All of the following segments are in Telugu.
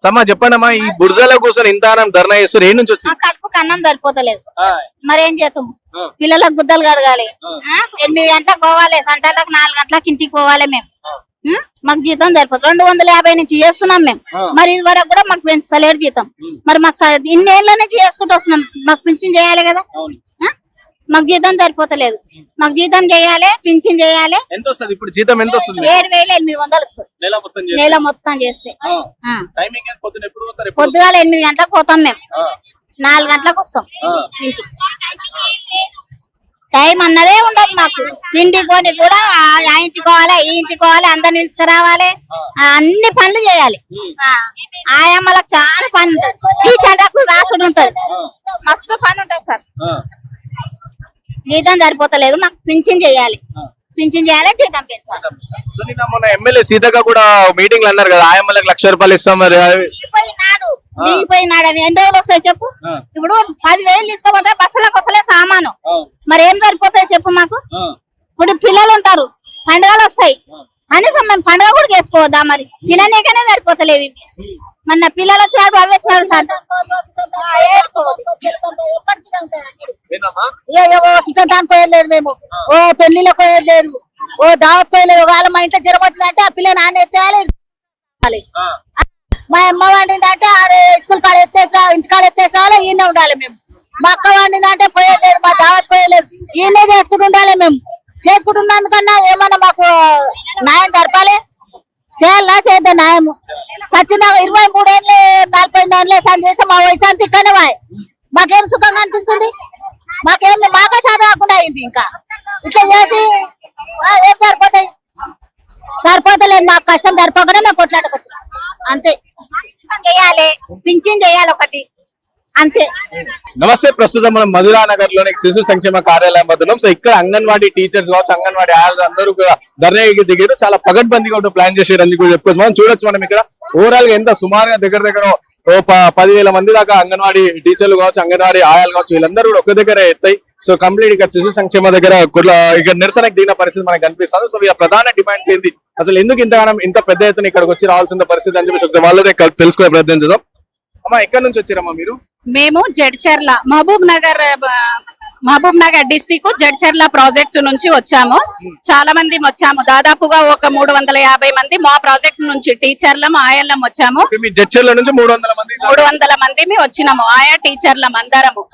సమ్మా చెప్పండమ్మా ఈ బుర్జలో కూర్చొని ఇంతానం ధర్నా చేస్తారు ఏ నుంచి మా వచ్చింది కడుపుకి అన్నం సరిపోతలేదు. మరి ఆ. పిల్లలకు గుద్దలు కడగాలి? ఎనిమిది గంటలకు పోవాలి సంటలకు నాలుగు గంటలకు ఇంటికి పోవాలి మేము? మాకు జీతం సరిపోతుంది రెండు వందల యాభై నుంచి చేస్తున్నాం మేము. మరి ఇది వరకు కూడా మాకు పెంచుతలేడు జీతం. మరి మాకు ఇన్నేళ్ళ నుంచి చేసుకుంటూ వస్తున్నాం. మాకు పింఛన్ చేయాలి కదా? మాకు జీతం సరిపోతలేదు. మాకు జీతం చేయాలి పింఛన్ చేయాలి. ఎంత వస్తుంది ఇప్పుడు జీతం ఎంత వస్తుంది ఏడు వేలు ఎనిమిది వందలు వస్తుంది. నెల మొత్తం చేస్తే? నెల మొత్తం చేస్తే. ఆ. ఆ. టైమింగ్ ఎంత పొద్దున ఎప్పుడు పోతారు? ఎప్పుడు పొద్దుగాల ఎనిమిది గంటలకు పోతాం మేము. వస్తారు? ఆ, నాలుగు గంటలకు వస్తాం ఆ. ఇంటికి. టైం అన్నదే ఉండదు మాకు. తిండి కొని కూడా ఆ ఇంటికి పోవాలి ఈ ఇంటికి పోవాలి అందరిని పిలుచుకురావాలి ఆ, అన్ని పనులు చేయాలి. ఆ, ఆయమ్మలకు చాలా పని ఉంటది. టీచర్లకు రాసుడు ఉంటది పని ఉంటది సార్ ఆ, జీతం సరిపోతలేదు మాకు పింఛన్ చేయాలి. ఆ. పింఛన్ చేయాలి జీతం పెంచాలి. సో నిన్న మొన్న ఎమ్మెల్యే సీతక్క కూడా మీటింగ్లో అన్నారు కదా ఆయమ్మలకు లక్ష రూపాయలు ఇస్తాం మరి. అవి- దిగిపోయినాడు దిగిపోయినాడు. అవి ఎన్ని రోజులు వస్తాయి చెప్పు? ఆ. ఇప్పుడు పదివేలు తీసుకోపోతే బస్సులకు వస్తలే సామాను. ఆ, మరి ఏం సరిపోతాయి చెప్పు మాకు? ఆ, ఇప్పుడు పిల్లలు ఉంటారు పండుగలు వస్తాయి. కనీసం మేము పండుగ కూడా చేసుకోవద్దా మరి? తిననీకనే సరిపోతలేవి మొన్న పిల్లలు వచ్చినప్పుడు అవి వచ్చినాడు సార్. సుట్టానికి పోయలేదు మేము. ఓ పెళ్ళిలో పోయలేదు ఓ దావత్ పోయలేదు ఒకవేళ మా ఇంట్లో జ్వరం వచ్చిందంటే ఆ పిల్ల నాన్న ఎత్తేయాలి. మా అమ్మ వండిందంటే ఆడే స్కూల్ కాడ ఎత్తేసా ఇంటి కాడ ఎత్తేసాలి ఈయన ఉండాలి మేము. మా అక్క వండిందంటే పోయలేదు మా దావత్ పోయలేదు ఈయనే చేసుకుంటూ ఉండాలి మేము. చేసుకుంటున్నందుకన్నా ఏమన్నా మాకు న్యాయం జరపాలి? చేయాలా? చేద్దాం న్యాయం సచిన ఇరవై మూడేళ్ళే నలభై ఏళ్ళే సన్ చేస్తే మా వయసు అంత ఇక్కడనే మాకేం సుఖంగా అనిపిస్తుంది? కాకుండా ఇంకా. ఇట్లా చేసి ఏం సరిపోతాయి? సరిపోతలేదు మాకు కష్టం సరిపోకుండా మేము కొట్లాడకొచ్చు అంతే. చేయాలి. పింఛన్ చేయాలి ఒకటి. అంతే. నమస్తే ప్రస్తుతం మనం మధురా నగర్లోని శిశు సంక్షేమ కార్యాలయం వద్ద సో ఇక్కడ అంగన్వాడీ టీచర్స్ కావచ్చు అంగన్వాడీ ఆయాలు అందరూ కూడా ధర్నాకి దిగారు. చాలా పగడ్బందీగా ఉంటూ ప్లాన్ చేశారు. అని కూడా చెప్పుకోవచ్చు. మనం చూడొచ్చు మనం ఇక్కడ. ఓవరాల్గా ఎంత సుమారుగా దగ్గర దగ్గర ఓ పదివేల మంది దాకా అంగన్వాడీ టీచర్లు కావచ్చు అంగన్వాడీ ఆయాలు కావచ్చు వీళ్ళందరూ కూడా ఒక దగ్గర ఎత్తాయి. సో కంప్లీట్ ఇక్కడ శిశు సంక్షేమ దగ్గర ఇక్కడ నిరసనకు దిగిన పరిస్థితి మనకు కనిపిస్తుంది. సో వీళ్ళ ప్రధాన డిమాండ్స్ ఏంటి? అసలు ఎందుకు ఇంతగానం ఇంత పెద్ద ఎత్తున ఇక్కడికి వచ్చి రావాల్సిన పరిస్థితి అని చెప్పి ఒకసారి వాళ్ళదే తెలుసుకునే ప్రయత్నం చేద్దాం. అమ్మా ఎక్కడి నుంచి వచ్చారమ్మా మీరు? మేము జడ్చర్ల మహబూబ్ నగర్ మహబూబ్ నగర్ డిస్టిక్ జడ్చర్ల ప్రాజెక్టు నుంచి వచ్చాము. చాలా మంది వచ్చాము. దాదాపుగా ఒక మూడు వందల యాభై మంది మా ప్రాజెక్ట్ నుంచి టీచర్లం ఆయల్లం వచ్చాము. జడ్చర్ల నుంచి మూడు వందల మంది మూడు వందల మంది మేము వచ్చినాము. ఆయా టీచర్లం అందరము.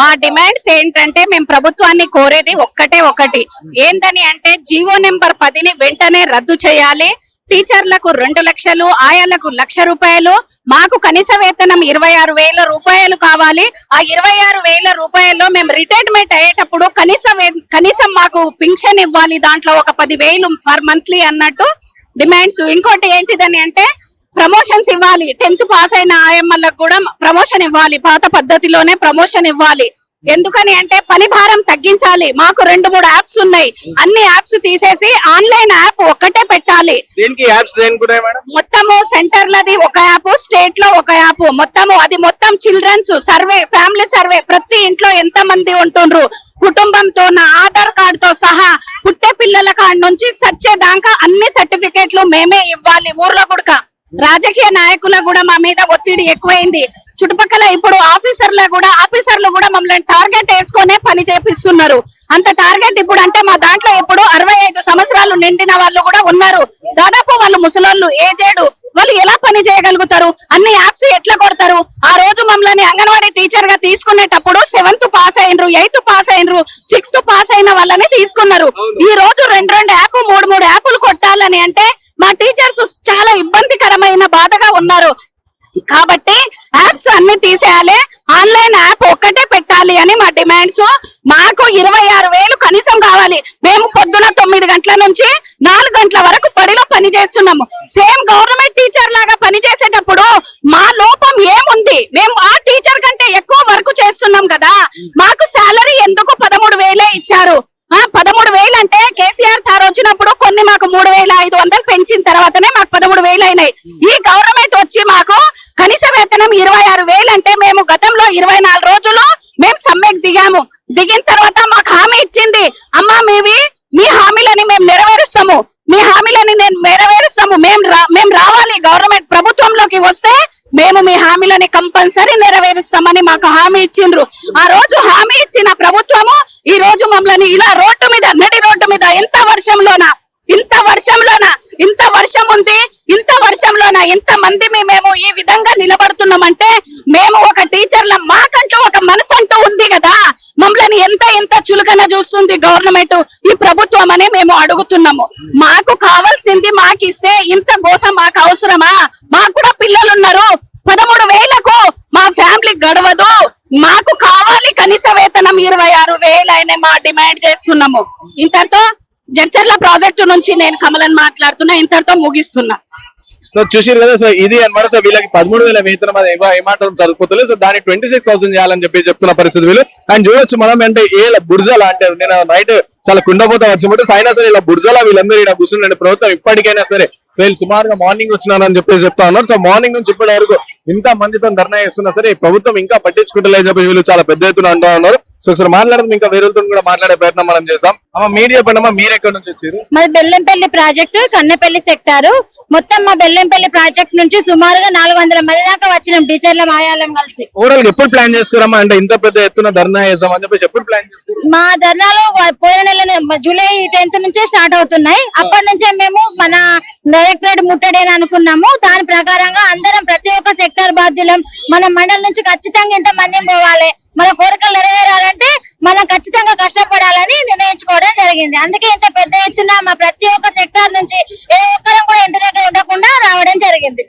మా డిమాండ్స్ ఏంటంటే మేము ప్రభుత్వాన్ని కోరేది ఒక్కటే ఒకటి. ఏందని అంటే జీవో నెంబర్ పదిని వెంటనే రద్దు చేయాలి. టీచర్లకు రెండు లక్షలు ఆయాలకు లక్ష రూపాయలు మాకు కనీస వేతనం ఇరవై ఆరు వేల రూపాయలు కావాలి. ఆ ఇరవై ఆరు వేల రూపాయల్లో మేము రిటైర్మెంట్ అయ్యేటప్పుడు కనీస వే- కనీసం మాకు పింఛన్ ఇవ్వాలి దాంట్లో ఒక పది వేలు పర్ మంత్లీ అన్నట్టు డిమాండ్స్. ఇంకోటి ఏంటిదని అంటే ప్రమోషన్స్ ఇవ్వాలి. టెన్త్ పాస్ అయిన ఆయమ్మలకు కూడా ప్రమోషన్ ఇవ్వాలి. పాత పద్ధతిలోనే ప్రమోషన్ ఇవ్వాలి. ఎందుకని అంటే పని భారం తగ్గించాలి. మాకు రెండు మూడు యాప్స్ ఉన్నాయి. అన్ని యాప్స్ తీసేసి ఆన్లైన్ యాప్ ఒక్కటే పెట్టాలి. మొత్తము సెంటర్లది ఒక యాప్ స్టేట్లో ఒక యాప్. మొత్తము అది మొత్తం చిల్డ్రన్స్ సర్వే ఫ్యామిలీ సర్వే. ప్రతి ఇంట్లో ఎంత మంది ఉంటుండ్రు? కుటుంబంతో నా ఆధార్ కార్డ్తో సహా పుట్టే పిల్లల కాడ నుంచి సచ్చేదాకా అన్ని సర్టిఫికెట్లు మేమే ఇవ్వాలి ఊర్లో కూడా రాజకీయ నాయకుల కూడా మా మీద ఒత్తిడి ఎక్కువైంది. చుట్టుపక్కల ఇప్పుడు ఆఫీసర్ల కూడా ఆఫీసర్లు కూడా మమ్మల్ని టార్గెట్ వేసుకొనే పని చేపిస్తున్నారు. అంత టార్గెట్ ఇప్పుడు అంటే మా దాంట్లో ఇప్పుడు అరవై ఐదు సంవత్సరాలు నిండిన వాళ్ళు కూడా ఉన్నారు. దాదాపు వాళ్ళు ముసలోళ్ళు ఏజేడు వాళ్ళు ఎలా పని చేయగలుగుతారు? అన్ని యాప్స్ ఎట్లా కొడతారు? ఆ రోజు మమ్మల్ని అంగన్వాడీ టీచర్గా తీసుకునేటప్పుడు సెవెంత్ పాస్ అయినరు ఎయిత్ పాస్ అయినరు సిక్స్త్ పాస్ అయిన వాళ్ళని తీసుకున్నారు. ఈ రోజు రెండు రెండు యాప్ మూడు మూడు యాప్లు కొట్టాలని అంటే మా టీచర్స్ చాలా ఇబ్బందికరమైన బాధగా ఉన్నారు. కాబట్టి యాప్స్ అన్ని తీసేయాలి. ఆన్లైన్ యాప్ ఒక్కటే పెట్టాలి అని మా డిమాండ్స్. మాకు ఇరవై ఆరు వేలు కనీసం కావాలి. మేము పొద్దున తొమ్మిది గంటల నుంచి నాలుగు గంటల వరకు బడిలో పని చేస్తున్నాము. సేమ్ గవర్నమెంట్ టీచర్ లాగా పని చేసేటప్పుడు మా లోపం ఏముంది? మేము ఆ టీచర్ కంటే ఎక్కువ వర్క్ చేస్తున్నాం కదా. మాకు శాలరీ ఎందుకు పదమూడు వేలే ఇచ్చారు ఆ పదమూడు వేలు అంటే కేసీఆర్ సార్ వచ్చినప్పుడు కొన్ని మాకు మూడు వేల ఐదు వందలు పెంచిన తర్వాతనే మాకు పదమూడు వేలు అయినాయి. ఈ గవర్నమెంట్ వచ్చి మాకు కనీస వేతనం ఇరవై ఆరు వేలు అంటే మేము గతంలో ఇరవై నాలుగు రోజులు మేము సమ్మెకు దిగాము. దిగిన తర్వాత మాకు హామీ ఇచ్చింది. అమ్మా మీవి మీ హామీలని మేము నెరవేరుస్తాము. మీ హామీలని నేను నెరవేరుస్తాము. మేము రా- మేము రావాలి. గవర్నమెంట్ ప్రభుత్వంలోకి వస్తే మేము మీ హామీలని కంపల్సరీ నెరవేరుస్తామని మాకు హామీ ఇచ్చిండ్రు. ఆ రోజు హామీ ఇచ్చిన ప్రభుత్వము ఈ రోజు మమ్మల్ని ఇలా రోడ్డు మీద నడి రోడ్డు మీద ఎంత వర్షంలోన ఇంత వర్షంలోన? ఇంత వర్షం ఉంది ఇంత వర్షంలోన? ఇంత మంది మేము ఈ విధంగా నిలబడుతున్నామంటే మేము ఒక టీచర్ల మాకంటూ ఒక మనసు అంటూ ఉంది కదా. మమ్మల్ని ఎంత ఎంత చులకన చూస్తుంది గవర్నమెంట్ ఈ ప్రభుత్వం అని మేము అడుగుతున్నాము. మాకు కావాల్సింది మాకు ఇస్తే ఇంత గోస మాకు అవసరమా? మాకు కూడా పిల్లలు ఉన్నారు పదమూడు వేలకు మా ఫ్యామిలీ గడవదు. మాకు కావాలి కనీస వేతనం ఇరవై ఆరు వేలు మా డిమాండ్ చేస్తున్నాము. ఇంతతో జడ్చర్ల ప్రాజెక్టు నుంచి నేను కమలన్ మాట్లాడుతున్నా ఇంతటితో ముగిస్తున్నా. సో చూసారు కదా సో ఇది అనమాట సో వీళ్ళకి పదమూడు వేల వేతనం అది ఏమాత్రం సరిపోతుంది సో దాన్ని ట్వంటీ సిక్స్ థౌసండ్ చేయాలని చెప్పి చెప్తున్న పరిస్థితి వీళ్ళు. అండ్ చూడొచ్చు మనం అంటే ఏ బుర్జలా అంటే నేను నైట్ చాలా కుండపోతా వచ్చినప్పుడు పట్టి అయినా సరే ఇలా బుర్జలా వీళ్ళందరూ ఇలా కూర్చున్నాడు ప్రభుత్వం ఇప్పటికైనా సరే సో వీళ్ళు సుమారుగా మార్నింగ్ వచ్చినారని చెప్పేసి చెప్తా ఉన్నారు. సో మార్నింగ్ నుంచి ఇప్పటి వరకు ఇంత మందితో ధర్నా చేస్తున్నా సరే ప్రభుత్వం ఇంకా పట్టించుకుంటలేదు చెప్పి వీళ్ళు చాలా పెద్ద ఎత్తున అంటూ ఉన్నారు. సో ఒకసారి మాట్లాడదాం ఇంకా వేరేతో కూడా మాట్లాడే ప్రయత్నం మనం చేసాం అమ్మ మీరు చెప్పండి అమ్మా మీరు ఎక్కడి నుంచి వచ్చారు? మాది బెల్లంపల్లి ప్రాజెక్టు కన్నపల్లి సెక్టారు. మొత్తం మా బెల్లంపల్లి ప్రాజెక్ట్ నుంచి సుమారుగా నాలుగు వందల మంది దాకా వచ్చినాం టీచర్ల మాయాలం కలిసి. ఓవరాల్ ఎప్పుడు ప్లాన్ చేసుకురమ్మా అంటే ఇంత పెద్ద ఎత్తున ధర్నా చేద్దాం అని చెప్పేసి ఎప్పుడు ప్లాన్ చేసుకున్నారు? మా ధర్నాలు పోయిన నెల జూలై టెన్త్ నుంచే స్టార్ట్ అవుతున్నాయి. అప్పటి నుంచే మేము మన డైరెక్టరేట్ ముట్టడి అని అనుకున్నాము. దాని ప్రకారంగా అందరం ప్రతి ఒక్క కలెక్టర్ బాధ్యులం. మన మండలి నుంచి ఖచ్చితంగా ఇంత మంది పోవాలి. మన కోరికలు నెరవేరాలంటే మనం ఖచ్చితంగా కష్టపడాలని నిర్ణయించుకోవడం జరిగింది. అందుకే ఇంత పెద్ద ఎత్తున మా ప్రతి ఒక్క సెక్టార్ నుంచి ఏ ఒక్కరం కూడా ఇంటి దగ్గర ఉండకుండా రావడం జరిగింది.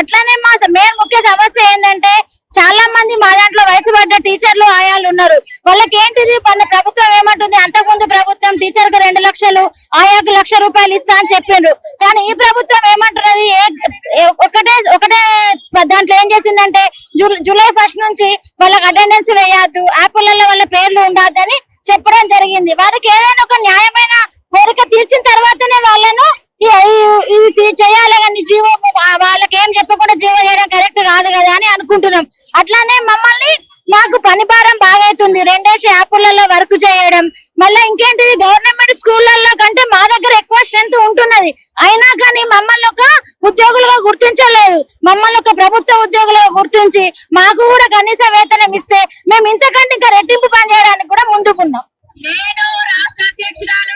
అట్లానే మా మెయిన్ ముఖ్య సమస్య ఏంటంటే చాలా మంది మా దాంట్లో వయసు పడ్డ టీచర్లు ఆయాలు ఉన్నారు. వాళ్ళకి ఏంటిది మన ప్రభుత్వం ఏమంటుంది ప్రభుత్వం టీచర్కి రెండు లక్షలు ఆయాకు లక్ష రూపాయలు ఇస్తా అని చెప్పిండ్రు. కానీ ఈ ప్రభుత్వం ఏమంటున్నది? ఒకటే ఒకటే దాంట్లో ఏం చేసిందంటే జూలై ఫస్ట్ నుంచి వాళ్ళకి అటెండెన్స్ వేయద్దు యాప్లలో వాళ్ళ పేర్లు ఉండద్దని చెప్పడం జరిగింది. వారికి ఏదైనా ఒక న్యాయమైన కోరిక తీర్చిన తర్వాతనే వాళ్ళను ఈ- ఇది చేయాలి కానీ జీవో వాళ్ళకి ఏం చెప్పకుండా జీవో చేయడం కరెక్ట్ కాదు కదా అని అనుకుంటున్నాం. అట్లానే మమ్మల్ని మాకు పని భారం బాగా అవుతుంది రెండేసి యాప్లలో వర్క్ చేయడం మళ్ళీ ఇంకేంటిది? గవర్నమెంట్ స్కూళ్ళల్లో కంటే మా దగ్గర ఎక్కువ స్ట్రెంత్ ఉంటున్నది. అయినా కానీ మమ్మల్ని ఒక ఉద్యోగులుగా గుర్తించలేదు. మమ్మల్ని ఒక ప్రభుత్వ ఉద్యోగులుగా గుర్తించి మాకు కూడా కనీస వేతనం ఇస్తే మేము ఇంతకంటే ఇంకా రెట్టింపు పని చేయడానికి కూడా ముందుకున్నాం. నేను రాష్ట్ర అధ్యక్షురాలు